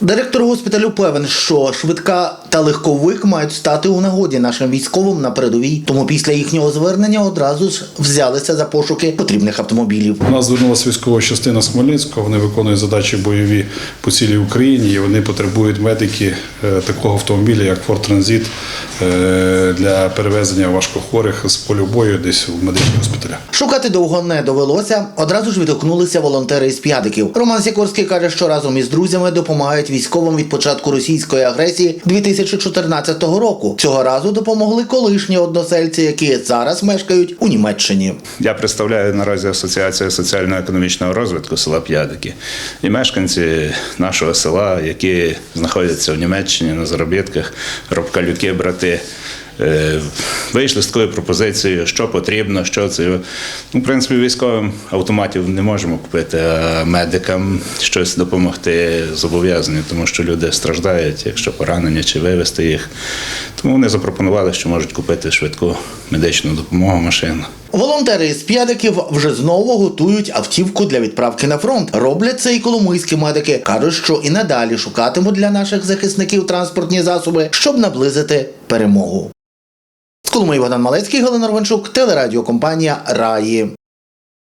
Директор госпіталю певен, що швидка та легковик мають стати у нагоді нашим військовим на передовій. Тому після їхнього звернення одразу ж взялися за пошуки потрібних автомобілів. У нас звернулася військова частина з Хмельницького. Вони виконують задачі бойові по цілій Україні. І вони потребують медики е, такого автомобіля, як Ford Transit, е, для перевезення важкохворих з полю бою десь у медичні госпіталя. Шукати довго не довелося. Одразу ж відгукнулися волонтери із п'ядиків. Роман Сікорський каже, що разом із друзями допомагають військовим від початку російської агресії 2014 року. Цього разу допомогли колишні односельці, які зараз мешкають у Німеччині. Я представляю наразі Асоціацію соціально-економічного розвитку села П'ядики. І мешканці нашого села, які знаходяться в Німеччині на заробітках, робкалюки, брати. Вийшли з такою пропозицією, що потрібно, що це. Ну, в принципі, військовим автоматів не можемо купити, а медикам щось допомогти зобов'язані, тому що люди страждають, якщо поранені чи вивезти їх. Тому вони запропонували, що можуть купити швидку медичну допомогу машину. Волонтери із п'ядиків вже знову готують автівку для відправки на фронт. Роблять це і коломийські медики. кажуть, що і надалі шукатимуть для наших захисників транспортні засоби, щоб наблизити перемогу. З Богдан Малецький, Галина Рванчук, телерадіокомпанія Раї.